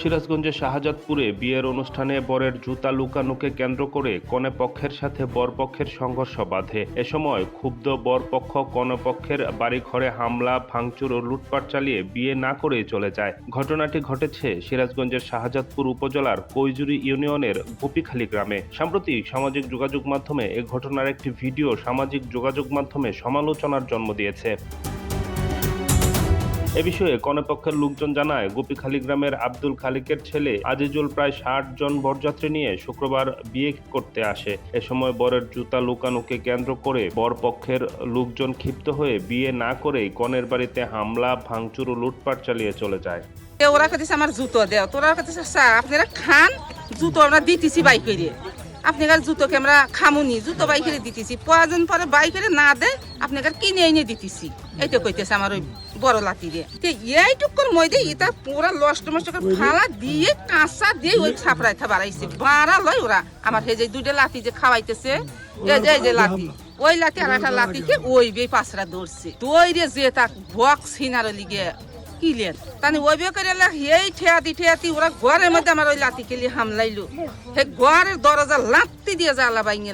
সিরাজগঞ্জের শাহজাদপুরে বিয়ের অনুষ্ঠানে বরের জুতা লুকানোকে কেন্দ্র করে কনে পক্ষের সাথে বরপক্ষের সংঘর্ষ বাধে। এ সময় ক্ষুব্ধ বরপক্ষ কনেপক্ষের বাড়িঘরে হামলা, ভাঙচুর ও লুটপাট চালিয়ে বিয়ে না করেই চলে যায়। ঘটনাটি ঘটেছে সিরাজগঞ্জের শাহজাদপুর উপজেলার কৈজুরি ইউনিয়নের গোপীখালী গ্রামে। সাম্প্রতিক সামাজিক যোগাযোগ মাধ্যমে এ ঘটনার একটি ভিডিও সামাজিক যোগাযোগ মাধ্যমে সমালোচনার জন্ম দিয়েছে। এ বিষয়ে কনেপক্ষের লোকজন জানায়, গোপীখালী গ্রামের আব্দুল খালিকের ছেলে আজিজুল প্রায় ষাট জন বরযাত্রী নিয়ে শুক্রবার বিয়ে করতে আসে। এ সময় বরের জুতা লুকানোকে কেন্দ্র করে বরপক্ষের লোকজন ক্ষিপ্ত হয়ে বিয়ে না করেই কনের বাড়িতে হামলা, ভাঙচুর ও লুটপাট চালিয়ে চলে যায়। ওরা কাছে আমার জুতো দেও। তোরা কাছে আপনারা খান, জুতো আমরা দিতেছি বাই করে আপনার জুতোকে আমরা খামুনি, জুতো বাই করে দিতেছি। প্রয়োজন পরে বাই করে না দেয় আপনার কিনে এনে দিতেছি? এইটা কইতেছে আমার ওই বড় লাতি দিয়ে। তো এইটুকুর মধ্যে এটা পুরা লষ্ট মষ্ট করে ফালা দিয়ে কাঁচা দিয়ে ওই ছাপড়াইতে বাড়াইছে। বাড়া লয় ওরা। আমার সেই যে দুইটা লাতি যে খাওয়াইতেছে, এই যে এই যে লাতি ওই লাতি আর একটা লাতিকে ওই বে পাঁচরা দৌড়ছে দৌড়ে যে তাক বক্স হিনার লিগে কিলেন তানি ওই বিয়ে করে এই ঠেয়াতি ঠেয়াতি ওরা ঘরের মধ্যে আমার ওই লাতি কেলি হামলাইলো। সেই ঘরের দরজা লাত্তি দিয়ে জ্বালা বাইঙে